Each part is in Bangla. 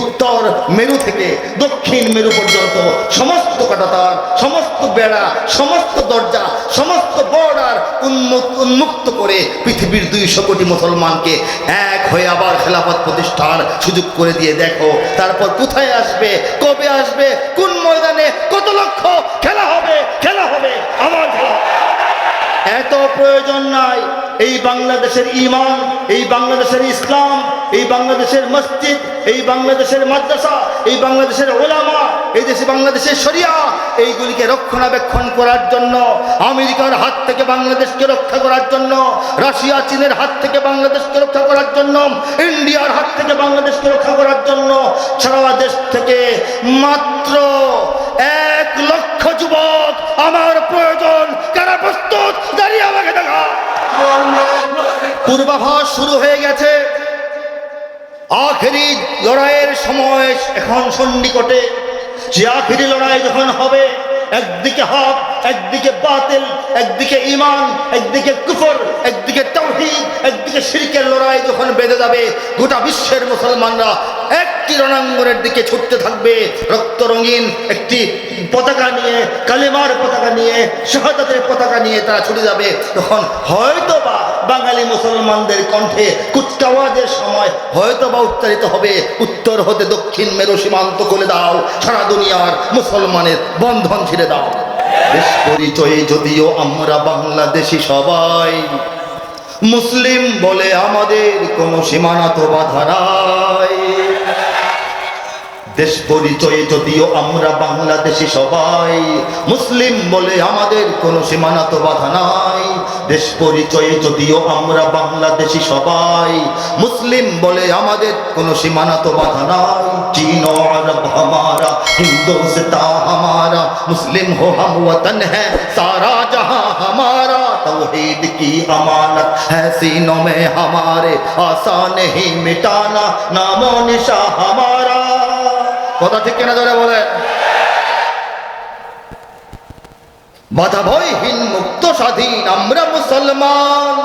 উত্তর মেরু থেকে দক্ষিণ মেরু পর্যন্ত সমস্ত কাটাতার, সমস্ত বেড়া, সমস্ত দরজা, সমস্ত বর্ডার উন্মুক্ত উন্মুক্ত করে পৃথিবীর দুইশো কোটি মুসলমানকে এক হয়ে আবার খেলাফত প্রতিষ্ঠার সুযোগ করে দিয়ে দেখো। তারপর কোথায় আসবে, কবে আসবে, কোন ময়দানে কত লক্ষ খেলা হবে খেলা হবে আবার খেলা হবে। এত প্রয়োজন নাই। এই বাংলাদেশের ইমান এই বাংলাদেশের ইসলাম, এই বাংলাদেশের মসজিদ, এই বাংলাদেশের মাদ্রাসা, এই বাংলাদেশের ওলামা, এই দেশে বাংলাদেশের শরিয়া, এইগুলিকে রক্ষণাবেক্ষণ করার জন্য, আমেরিকার হাত থেকে বাংলাদেশকে রক্ষা করার জন্য, রাশিয়া, চীনের হাত থেকে বাংলাদেশকে রক্ষা করার জন্য, ইন্ডিয়ার হাত থেকে বাংলাদেশকে রক্ষা করার জন্য, সারা দেশ থেকে মাত্র এক লক্ষ যুবক আমার প্রয়োজন। কারা পূর্বাভাস শুরু হয়ে গেছে। আখেরি লড়াইয়ের সময় এখন সন্নিকটে। যে আখেরি লড়াই যখন হবে, একদিকে হক একদিকে বাতিল, একদিকে ইমান একদিকে কুফর, একদিকে তৌহিদ একদিকে শিরকের লড়াই যখন বেঁধে যাবে, গোটা বিশ্বের মুসলমানরা একটি রণাঙ্গনের দিকে ছুটতে থাকবে। রক্ত রঙিন একটি পতাকা নিয়ে, কালেমার পতাকা নিয়ে, শাহাদাতের পতাকা নিয়ে তারা ছুটে যাবে। তখন হয়তো বা বাঙালি মুসলমানদের কণ্ঠে কুচকাওয়াজের সময় হয়তো বা উচ্চারিত হবে, উত্তর হতে দক্ষিণ মেরু সীমান্ত করে দাও, সারা দুনিয়ার মুসলমানের বন্ধন ছিঁড়ে দাও। দেশ পরিচয়ে যদিও আমরা বাংলাদেশি সবাই, মুসলিম বলে আমাদের কোনো সীমানা তো বাধা নাই। দেশ পরিচয়ে যদিও আমরা বাংলাদেশি সবাই, মুসলিম বলে আমাদের কোনো সীমানা তো বাধা নাই। দেশ পরিচয়ে যদিও আমরা বাংলাদেশি সবাই মুসলিম বলে আমাদের কোনো সীমানা তো বাধা নাই চীন ও আরব हमारा हिंदुस्तान हमारा मुस्लिम हो हम वतन है सारा जहां हमारा तौहीद की अमानत है सीनों में हमारे आसान ही मिटाना नामो निशा हमारा কথা ঠিক কিনা ধরে বলে বাধা ভয়হীন মুক্ত স্বাধীন, আমরা মুসলমান।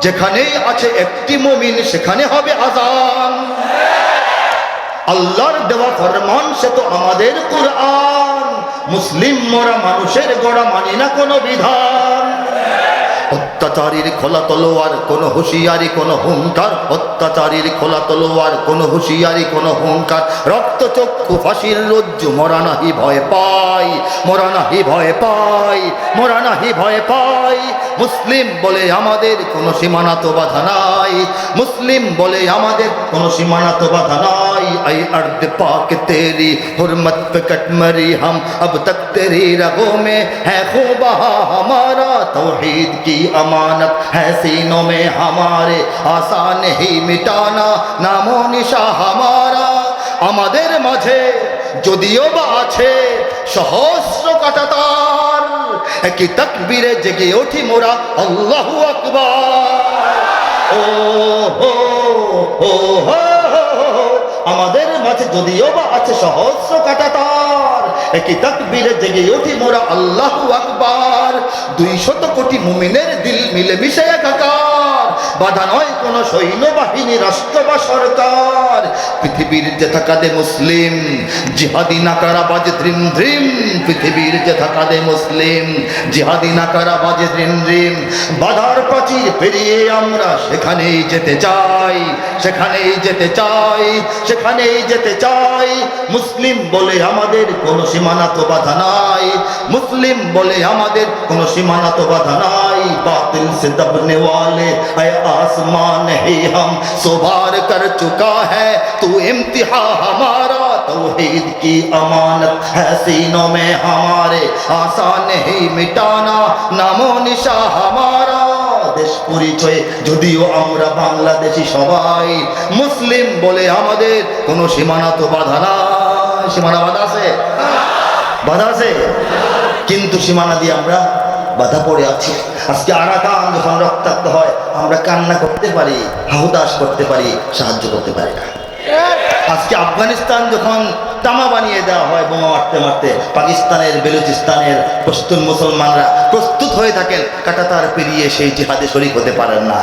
যেখানেই আছে একটি মুমিন, সেখানে হবে আজান। আল্লাহর দেওয়া ফরমান, সে তো আমাদের কোরআন। মুসলিম মোরা মানুষের গড়া মানি না কোনো বিধান। অত্যাচারীর খোলা তলোয়ার কোনো হুঁশিয়ারি কোনো হুঙ্কার অত্যাচারীর খোলা তলোয়ার কোনো হুঁশিয়ারি কোনো হুঙ্কার রক্ত চক্ষু ফাঁসির রজ্জু মরা নাহি ভয় পাই মরা নাহি ভয় পাই মরা নাহি ভয় পাই মুসলিম বলে আমাদের কোনো সীমানা তো বাধা নাই মুসলিম বলে আমাদের কোনো সীমানা তো বাধা নাই आई अर्द पाक तेरी हुरमत पे कट मरी हम अब तक तेरी रगों में है खूब बहा हमारा तौहीद की अमानत है सीनों में हमारे आसान ही मिटाना नामो निशा हमारा আমাদের মাঝে যদিও বা আছে সহস্র কাটাতার একই তকবীরে জেগে ওঠি মোরা আল্লাহু আকবার ও হো ও হো আমাদের মাঝে যদিও বা আছে সহস্র কাটাতার একই তাকবীরে জেগে উঠি মোরা আল্লাহু আকবার। দুই শত কোটি মুমিনের দিল মিলে মিশে একাকার। বাধা নয় কোনো সৈন্যবাহিনী, রাষ্ট্র বা সরকার। পৃথিবীর যে থাকাদে মুসলিম, জিহাদি নাকারা বাজে ধ্রিম ধ্রিম পৃথিবীর যে থাকাদে মুসলিম, জিহাদি নাকারা বাজে ধ্রিম ধ্রিম বাধার প্রাচীর পেরিয়ে আমরা সেখানেই যেতে চাই, সেখানেই যেতে চাই, সেখানেই যেতে চাই। মুসলিম বলে আমাদের কোনো সীমানা তো বাধা নাই, মুসলিম বলে আমাদের কোনো সীমানা তো বাধা নাই। বাতিল से दबने वाले है आसमान ही हम सुबार कर चुका है तू इम्तिहा हमारा तौहीद की अमानत है सीनों में हमारे आसान ही मिटाना नामो निशा हमारा দেশ পরিচয়ে যদিও আমরা বাংলাদেশি সবাই মুসলিম বলে আমাদের কোনো সীমানা তো বাধা না সীমানা বাধা আছে বাধা আছে কিন্তু সীমানা দিয়ে আমরা বাধা পড়ে আছে। আজকে আরাকান যখন রক্তাক্ত হয়, আমরা কান্না করতে পারি হাহুদাস করতে পারি, সাহায্য করতে পারি না। আজকে আফগানিস্তান যখন তামা বানিয়ে দেওয়া হয় বোমা মারতে মারতে, পাকিস্তানের, বেলুচিস্তানের, পশ্চিম মুসলমানরা প্রস্তুত হয়ে থাকেন, কাটাতার পেরিয়ে সেই জিহাদে শরিক হতে পারেন না।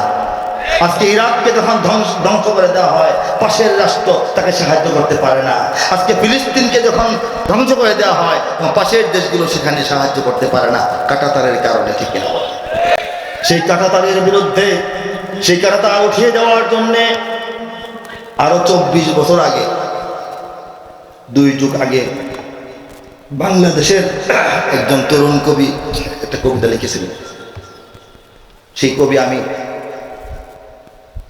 আজকে ইরাককে যখন ধ্বংস ধ্বংস করে দেওয়া হয়, পাশের রাষ্ট্র তাকে সাহায্য করতে পারে না। আজকে ফিলিস্তিনকে যখন ধ্বংস করে দেওয়া হয় পাশের দেশগুলো সেখানে সাহায্য করতে পারে না, কাটাতারের কারণে না। সেই কাটাতারের বিরুদ্ধে, সেই কাটাতার উঠিয়ে দেওয়ার জন্যে আরও চব্বিশ বছর আগে, দুই যুগ আগে বাংলাদেশের একজন তরুণ কবি, একটা কবিতা লিখেছিলেন। সেই কবি আমি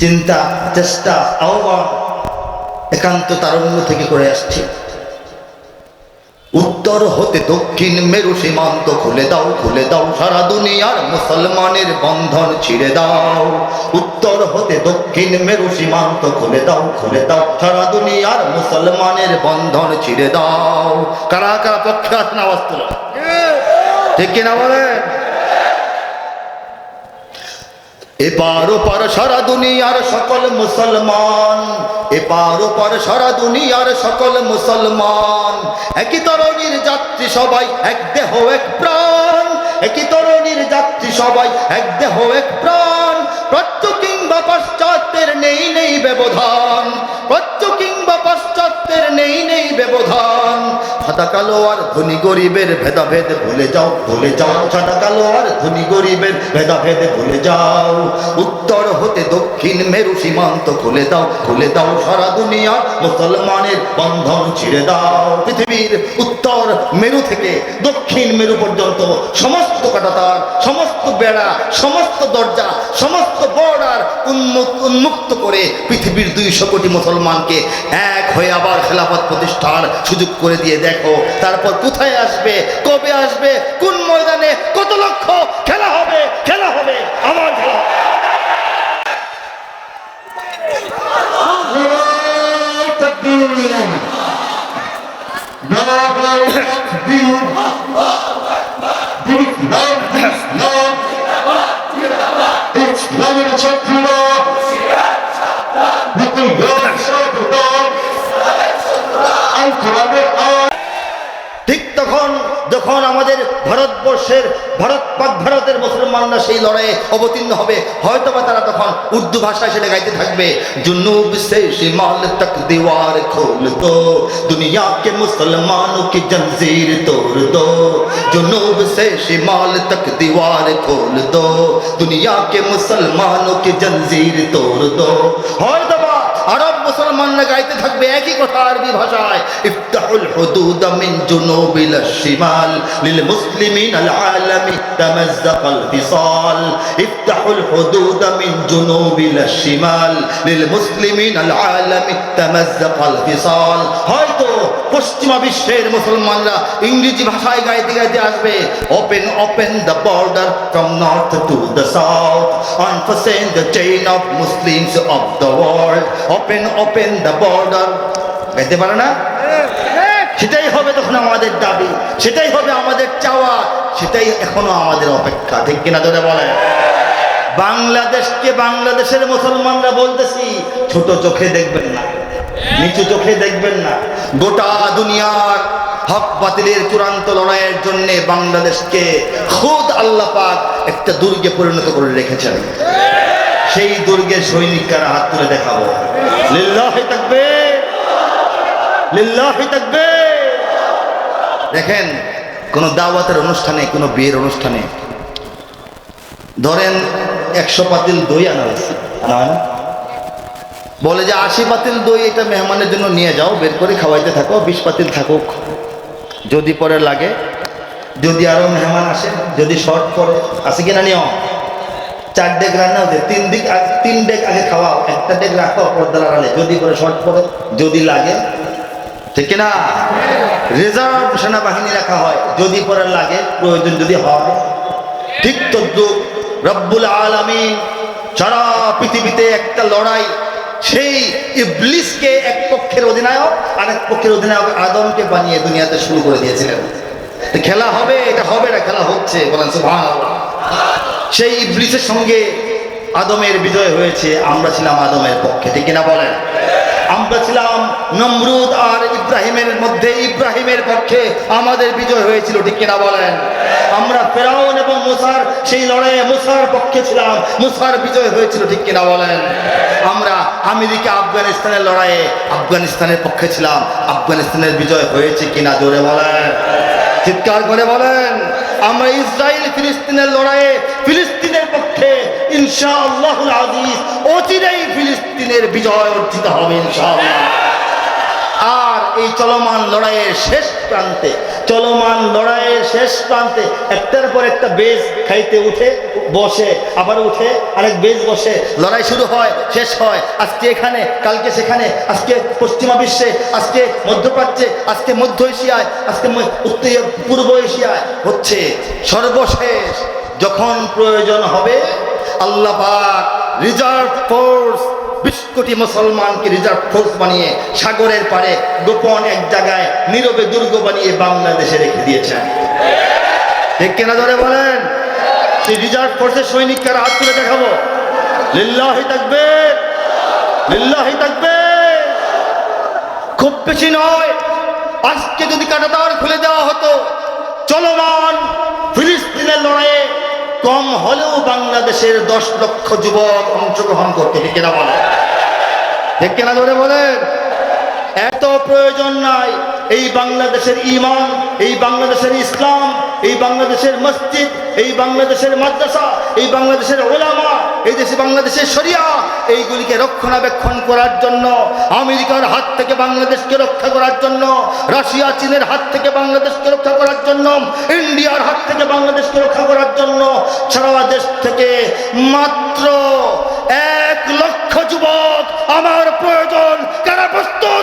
চিন্তা চেষ্টা আহ্বান একান্ত তারণ্য থেকে করে আসছি। উত্তর হতে দক্ষিণ মেরু সীমান্ত খুলে দাও খুলে দাও সারা দুনিয়ার মুসলমানের বন্ধন ছিঁড়ে দাও। উত্তর হতে দক্ষিণ মেরু সীমান্ত খুলে দাও খুলে দাও সারা দুনিয়ার মুসলমানের বন্ধন ছিঁড়ে দাও। কারা কারা পক্ষে আছেন? আওয়াজ তোলা। ঠিক কিনা বলেন? এপার ওপার সারা দুনিয়ার সকল মুসলমান, এপার ওপার সারা দুনিয়ার সকল মুসলমান। একই তরণীর যাত্রী সবাই এক দেহ, এক প্রাণ। একই তরণীর যাত্রী সবাই এক দেহ, এক প্রাণ। প্রত্য কিংবা পাশ্চাত্যের নেই নেই ব্যবধান। প্রত্য কিংবা পাশ্চাত্যের নেই নেই ব্যবধান। সাদা কালো আর ধনী গরিবের ভেদাভেদ ভুলে যাও ভুলে যাও। সাদা কালো আর ধনী গরিবের ভেদাভেদ ভুলে যাও। উত্তর হতে দক্ষিণ মেরু সীমান্ত খুলে দাও খুলে দাও সারা দুনিয়া। মুসলমানের বন্ধন ছিঁড়ে দাও। পৃথিবীর উত্তর মেরু থেকে দক্ষিণ মেরু পর্যন্ত সমস্ত কাটাতার, সমস্ত বেড়া, সমস্ত দরজা, সমস্ত বর্ডার উন্মুক্ত উন্মুক্ত করে পৃথিবীর দুইশো কোটি মুসলমানকে এক হয়ে আবার খেলাফত প্রতিষ্ঠার সুযোগ করে দিয়ে দেখো, তারপর কোথায় আসবে, কবে আসবে, কোন ময়দানে কত লক্ষ খেলা হবে খেলা হবে আবার খেলা হবে। ঠিক ভারতবর্ষের, ভারত পাক ভারতের মুসলমানরা সেই লড়াইয়ে অবতীর্ণ হবে। হয়তোবা তারা তখন উর্দু ভাষায় সেটা গাইতে থাকবে। দুনিয়া কে কি জঞ্জির তোর দো। জুনুব সে শিমাল তক দিওয়ার খোল দো কি জঞ্জির তোর দো। আরব মুসলমান মুসলমানরা গাইতে থাকবে একই কথা আরবি ভাষায়। ইফতাহুল হুদুদ মিন জুনুবিল শিমাল লিল মুসলিমিন আল আলামি তামাজ্জাকাল ফিসাল। ইফতাহুল হুদুদ মিন জুনুবিল শিমাল লিল মুসলিমিন আল আলামি তামাজ্জাকাল ফিসাল। হয়তো পশ্চিমা বিশ্বের মুসলমানরা ইংরেজি ভাষায় গাইতে গাইতে আসবে। Open open the border from north to the south unfasten the chain of Muslims of the world open open the border. গাইতে পারে না? সেটাই হবে তখন আমাদের দাবি। সেটাই হবে আমাদের চাওয়া। সেটাই এখনও আমাদের অপেক্ষা। ঠিক কিনা ধরে বলে বাংলাদেশকে বাংলাদেশের মুসলমানরা বলতেছি, ছোট চোখে দেখবেন না, নিচু চোখে দেখবেন না। গোটা দুনিয়ার হক বাতিলের চূড়ান্ত লড়াইয়ের জন্য বাংলাদেশকে খুদ আল্লাহ পাক একটা দুর্গে পরিণত করে রেখেছেন। সেই দুর্গের সৈনিকরা হাত তুলে দেখাবো দেখেন, কোন দাওয়াতের অনুষ্ঠানে, কোনো বিয়ের অনুষ্ঠানে, ধরেন একশো পাতিল দই আনা হয়েছে। হয়? বলে যে আশি পাতিল দই এটা মেহমানের জন্য নিয়ে যাও, বের করে খাওয়াইতে থাকো, বিশ পাতিল থাকুক। যদি পরে লাগে, যদি আরও মেহমান আসে, যদি শর্ট পরে আসে কিনা নিয়ম? চার ডেক রান্না হচ্ছে তিন দিক তিন ডেক আগে খাওয়াও। একটা ডেক রাখো, পর্দার আড়ালে। যদি পরে শর্ট পরে যদি লাগে। ঠিক কিনা? রিজার্ভ সেনাবাহিনী রাখা হয় যদি পরে লাগে, প্রয়োজন যদি হয়। ঠিক তদ্রু। রব্বুল আলামিন সারা পৃথিবীতে একটা লড়াই। সেই ইবলিসকে এক পক্ষের অধিনায়ক আর এক পক্ষের অধিনায়ক আদমকে বানিয়ে দুনিয়াতে শুরু করে দিয়েছিলেন। খেলা হবে, এটা হবে না, খেলা হচ্ছে। বলেন সুবহানাল্লাহ। সেই ইবলিসের সঙ্গে আদমের বিজয় হয়েছে, আমরা ছিলাম আদমের পক্ষে, ঠিক কিনা বলেন? আমরা ছিলাম নমরুদ আর ইব্রাহিমের মধ্যে, ইব্রাহিমের পক্ষে আমাদের বিজয় হয়েছিল, ঠিক কিনা বলেন? আমরা ফেরাউন এবং মুসার, সেই লড়াইয়ে মুসার পক্ষে ছিলাম, মুসার বিজয় হয়েছিল, ঠিক কিনা বলেন? আমরা আমেরিকা আফগানিস্তানের লড়াইয়ে আফগানিস্তানের পক্ষে ছিলাম, আফগানিস্তানের বিজয় হয়েছে কিনা জোরে বলেন? চিৎকার করে বলেন, আমরা ইসরায়েল ফিলিস্তিনের লড়াইয়ে ফিলিস্তিনের পক্ষে ইনশা আল্লাহুল আজিজ অচিরেই ফিলিস্তিনের বিজয় অর্জিত হবে ইনশাআল্লাহ। এই চলমান লড়াইয়ের শেষ প্রান্তে, চলমান লড়াইয়ের শেষ প্রান্তে একটার পর একটা বেজ খাইতে উঠে, বসে, আবার উঠে, আরেক বেজ বসে, লড়াই শুরু হয়, শেষ হয়। আজকে এখানে, কালকে সেখানে, আজকে পশ্চিমা বিশ্বে, আজকে মধ্যপ্রাচ্যে, আজকে মধ্য এশিয়ায়, আজকে উত্তর পূর্ব এশিয়ায় হচ্ছে সর্বশেষ। যখন প্রয়োজন হবে, আল্লাহ রিজার্ভ ফোর্স বিশ কোটি মুসলমানকে রিজার্ভ ফোর্স বানিয়ে সাগরের পারে গোপন এক জায়গায় নীরবে দুর্গ বানিয়ে বাংলাদেশে রেখে দিয়েছেন ঠিক কেনা ধরে বলেন? সেই রিজার্ভ ফোর্সের সৈনিকরা হাত তুলে দেখাবো। লিল্লাহি থাকবে লিল্লাহি থাকবে খুব বেশি নয়, আজকে যদি কাটাতার খুলে দেওয়া হতো, চলমান ফিলিস্তিনের লড়াইয়ে কম হলেও বাংলাদেশের দশ লক্ষ যুবক অংশগ্রহণ করতে ঠিক বলে? ঠিক ধরে বলেন? এত প্রয়োজন নাই। এই বাংলাদেশের ইমান এই বাংলাদেশের ইসলাম, এই বাংলাদেশের মসজিদ, এই বাংলাদেশের মাদ্রাসা, এই বাংলাদেশের ওলামা এই দেশে বাংলাদেশের সরিয়া এইগুলিকে রক্ষণাবেক্ষণ করার জন্য, আমেরিকার হাত থেকে বাংলাদেশকে রক্ষা করার জন্য, রাশিয়া, চীনের হাত থেকে বাংলাদেশকে রক্ষা করার জন্য, ইন্ডিয়ার হাত থেকে বাংলাদেশকে রক্ষা করার জন্য, সারা দেশ থেকে মাত্র এক লক্ষ যুবক আমার প্রয়োজন। কারা প্রস্তুত?